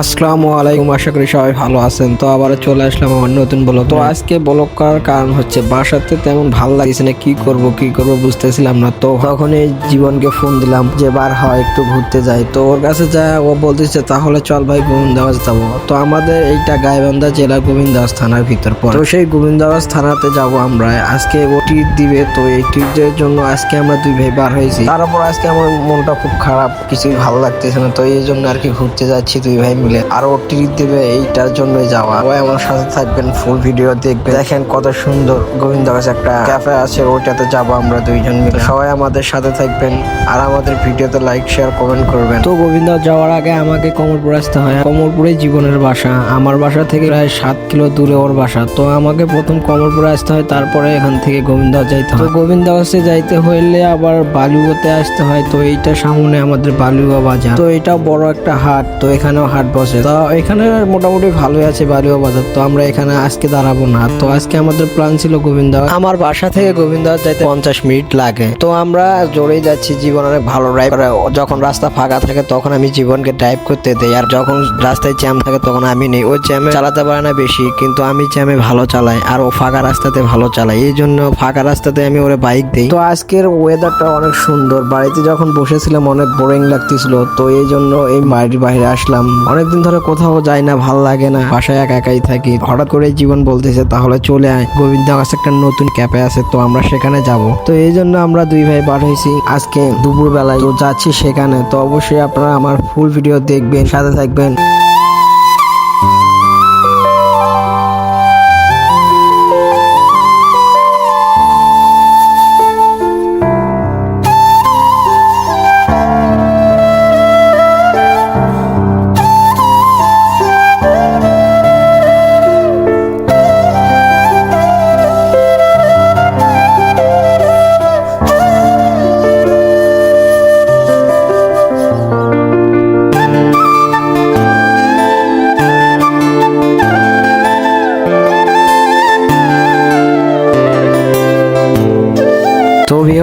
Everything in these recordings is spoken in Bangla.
আসসালামু আলাইকুম, আশা করি সবাই ভালো আছেন। তো আবার চলে আসলাম আমার নতুন ব্লগ। তো আজকে ব্লগ করার কারণ হচ্ছে, বাসাতে তেমন ভালো লাগছে না, কি করব কি করব বুঝতেছিলাম না। তো তখনই জীবনকে ফোন দিলাম যে, বার হয় একটু ঘুরতে যাই। তো ওর কাছে যা, ও বলতেছে, তাহলে চল ভাই গোবিন্দাবাজ যাব। তো আমাদের এইটা গাইবান্ধা জেলা গোবিন্দাবাজ থানার ভিতর পড়ে। তো সেই গোবিন্দাবাজ থানাতে যাব আমরা। আজকে ও টিট দিবে, তো এই টিটের জন্য আজকে আমরা দুই ভাই বার হয়েছি। তার উপর আজকে আমার মনটা খুব খারাপ, কিছুই ভালো লাগতেছে না। তো এই জন্য আর কি ঘুরতে যাচ্ছি দুই ভাই মিলে আর টিট দিবে এইটার জন্য যাওয়া। সবাই আমার সাথে থাকবেন ফুল ভিডিও দেখবেন। দেখেন কত সুন্দর গোবিন্দাবাজ একটা ক্যাফে আছে, ওইটাতে যাব আমরা দুইজন মিলে। সবাই আমাদের সাথে থাকবেন আর আমাদের ভিডিওতে লাইক শেয়ার কমেন্ট করবেন। তো গোবিন্দ, যাওয়ার আগে আমাকে কমলপুর আসতে হয়। কমলপুরে জীবনের বাসা। আমার বাসা থেকে প্রায় সাত কিলো দূরে ওর বাসা। তো আমাকে প্রথম কমলপুরে আসতে হয়, তারপরে এখান থেকে গোবিন্দ যাইতে হয়। তো গোবিন্দাবাসে যাইতে হইলে আবার বালুয়াতে আসতে হয়। তো এইটা সামনে আমাদের বালুয়া বাজার। তো এটা বড় একটা হাট। তো এখানেও হাট বসে তো এখানে মোটামুটি ভালোই আছে বালুয়া বাজার। তো আমরা এখানে আজকে দাঁড়াবো না। তো আজকে আমাদের প্ল্যান ছিল গোবিন্দ আমার বাসা থেকে গোবিন্দ যাইতে পঞ্চাশ মিনিট লাগে। তো আমরা জোরেই যাচ্ছি, জীবন অনেক ভালো ড্রাইভ যখন রাস্তা ফাঁকা থাকে, তখন আমি জীবনকে ড্রাইভ করতে দেই। আর যখন রাস্তায় জ্যাম থাকে, তখন আমি নেই। ও জ্যামে চালাতে পারে না বেশি, কিন্তু আমি জ্যামে ভালো চালাই। আর ও ফাঁকা রাস্তাতে ভালো চালাই। এই জন্য ফাঁকা রাস্তাতে আমি ওরে বাইক দিই। তো আজকের ওয়েদারটা অনেক সুন্দর। বাড়িতে যখন বসেছিলাম, অনেক বোরিং লাগতেছিল। তো এই জন্য এই বাড়ির বাইরে আসলাম। অনেকদিন ধরে কোথাও যাই না, ভালো লাগে না। বাসায় একা একাই থাকি। হঠাৎ করে জীবন বলতেছে, তাহলে চলে আয়। গোবিন্দ কাছে একটা নতুন ক্যাপে আছে, তো আমরা সেখানে যাব। তো এই জন্য আমরা দুই ভাই বার হয়েছি। আজকে দুপুর বেলায় তো যাচ্ছি সেখানে। তো অবশ্যই আপনারা আমার ফুল ভিডিও দেখবেন, সাথে থাকবেন।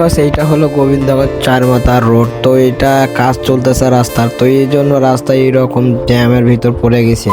তো সেইটা হলো গোবিন্দগঞ্জ চার মাথার রোড। তো এটা কাজ চলতেছে রাস্তার, তো এই জন্য রাস্তায় এইরকম জ্যামের ভিতর পড়ে গেছে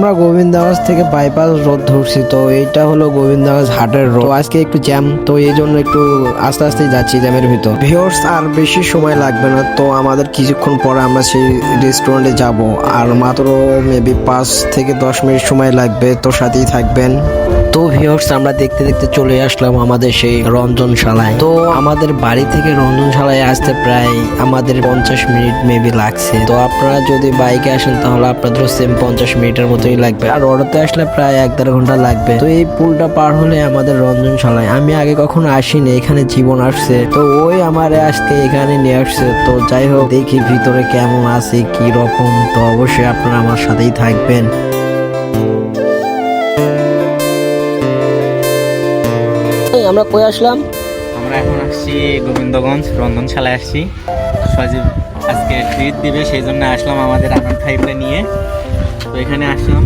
আমরা গোবিন্দাবাস থেকে বাইপাস রোড ধরছি, তো এইটা হলো গোবিন্দাবাস হাটের রোড। আজকে একটু জ্যাম, তো এই জন্য একটু আস্তে আস্তে যাচ্ছি জ্যামের ভিতর। ভিওর্স আর বেশি সময় লাগবে না, তো আমাদের কিছুক্ষণ পরে আমরা সেই রেস্টুরেন্টে যাব। আর মাত্র মেবি পাঁচ থেকে দশ মিনিট সময় লাগবে, তো সাথেই থাকবেন। তো ভিউয়ার্স আমরা দেখতে দেখতে চলে আসলাম আমাদের সেই রঞ্জনশালায় তো আমাদের বাড়ি থেকে রঞ্জনশালায় আসতে প্রায় আমাদের পঞ্চাশ মিনিট মেবি লাগছে। তো আপনারা যদি বাইকে আসেন, তাহলে আপনাদেরও সেম পঞ্চাশ মিনিটের মতোই লাগবে। আর অটোতে আসলে প্রায় এক দেড় ঘণ্টা লাগবে। তো এই পুলটা পার হলে আমাদের রঞ্জনশালায় আমি আগে কখনো আসিনি, এখানে জীবন আসছে। তো ওই আমার আজকে এখানে নিয়ে আসছে। তো যাই হোক, দেখি ভিতরে কেমন আছে কি রকম তো অবশ্যই আপনারা আমার সাথেই থাকবেন। আমরা কই আসলাম? আমরা এখন আসছি গোবিন্দগঞ্জ, রন্ধনশালায় আসছি। সজীব আজকে ট্রিট দিবে, সেই জন্য আসলাম আমাদের আনন্দ ফাইভটা নিয়ে। তো এখানে আসলাম।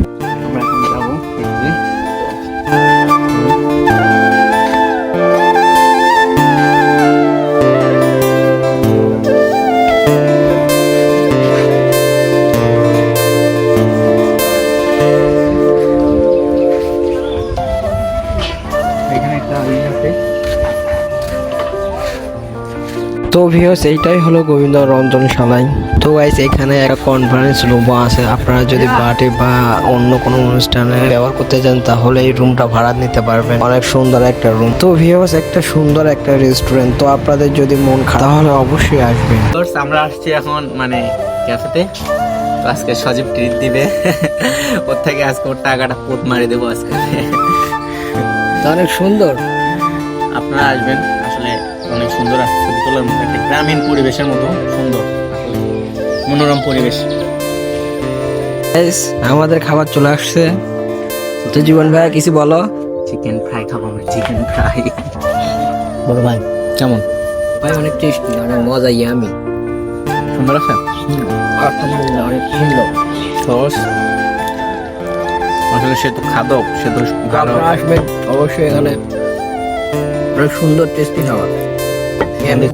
ভিউস এইটাই হলো গোবিন্দ রঞ্জনশালাই তো গাইস এখানে একটা কনফারেন্স রুমও আছে। আপনারা যদি পার্টি বা অন্য কোনো অনুষ্ঠানে ব্যবহার করতে চান তাহলে এই রুমটা ভাড়া নিতে পারবেন। অনেক সুন্দর একটা রুম তো ভিউস একটা সুন্দর একটা রেস্টুরেন্ট তো আপনাদের যদি মন খারাপ তাহলে অবশ্যই আসবেন। আমরা আসছি এখন মানে ক্যাফেতে আজকে সজীব ট্রিট দিবে। ওর থেকে আজকে ওর টাকাটা পোট মারি দেবো আজকে। তো অনেক সুন্দর। আপনারা আসবেন। অনেক সুন্দর আছে ছবি তোলার মতো একটা গ্রামীণ পরিবেশের মতো সুন্দর। মনোরম পরিবেশ। আমাদের খাবার চলে আসছে। তো জীবন ভাইয়া কিছু বলো? চিকেন ফ্রাই খাব আমরা চিকেন ফ্রাই বলো ভাই কেমন? ভাই অনেক টেস্টি অনেক মজা ইয়ামি সুন্দর আছে? আলহামদুলিল্লাহ অনেক সুন্দর। সস আসলে সে তো খাদক সে তো ভালো। আসবেন অবশ্যই এখানে। অনেক সুন্দর টেস্টি খাবার। and